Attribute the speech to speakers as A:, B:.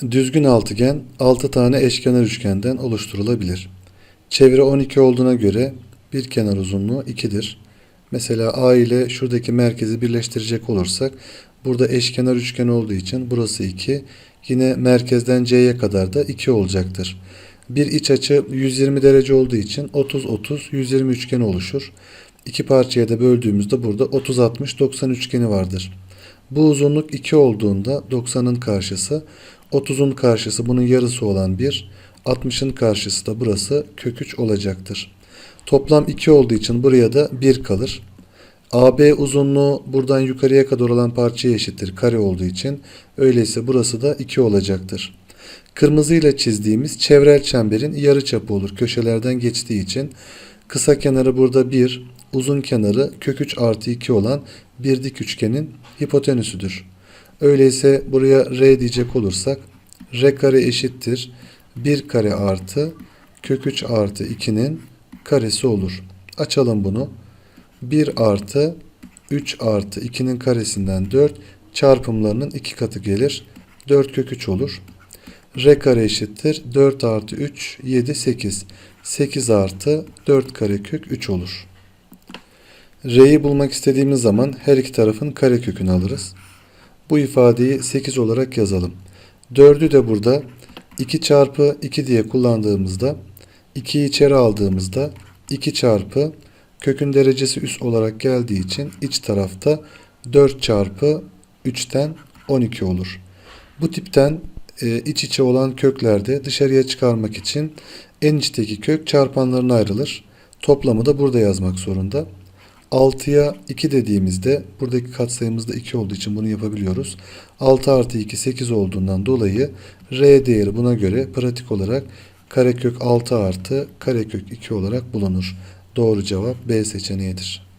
A: Düzgün altıgen 6 tane eşkenar üçgenden oluşturulabilir. Çevre 12 olduğuna göre bir kenar uzunluğu 2'dir. Mesela A ile şuradaki merkezi birleştirecek olursak burada eşkenar üçgen olduğu için burası 2. Yine merkezden C'ye kadar da 2 olacaktır. Bir iç açı 120 derece olduğu için 30-30-120 üçgeni oluşur. İki parçaya da böldüğümüzde burada 30-60-90 üçgeni vardır. Bu uzunluk 2 olduğunda 90'ın karşısı, 30'un karşısı bunun yarısı olan 1, 60'ın karşısı da burası kök 3 olacaktır. Toplam 2 olduğu için buraya da 1 kalır. AB uzunluğu buradan yukarıya kadar olan parçaya eşittir kare olduğu için. Öyleyse burası da 2 olacaktır. Kırmızıyla çizdiğimiz çevrel çemberin yarı çapı olur köşelerden geçtiği için. Kısa kenarı burada 1, uzun kenarı kök 3 artı 2 olan bir dik üçgenin hipotenüsüdür. Öyleyse buraya R diyecek olursak R kare eşittir 1 kare artı kök 3 artı 2'nin karesi olur. Açalım bunu. 1 artı 3 artı 2'nin karesinden 4 çarpımlarının 2 katı gelir. 4 kök 3 olur. R kare eşittir 4 artı 3 7 8. 8 artı 4 kare kök 3 olur. R'yi bulmak istediğimiz zaman her iki tarafın karekökünü alırız. Bu ifadeyi 8 olarak yazalım. 4'ü de burada 2 çarpı 2 diye kullandığımızda 2'yi içeri aldığımızda 2 çarpı kökün derecesi üst olarak geldiği için iç tarafta 4 çarpı 3'ten 12 olur. Bu tipten e, iç içe olan köklerde dışarıya çıkarmak için en içteki kök çarpanlarına ayrılır. Toplamı da burada yazmak zorunda. 6'ya 2 dediğimizde buradaki katsayımız da 2 olduğu için bunu yapabiliyoruz. 6 artı 2 8 olduğundan dolayı R değeri buna göre pratik olarak karekök 6 artı karekök 2 olarak bulunur. Doğru cevap B seçeneğidir.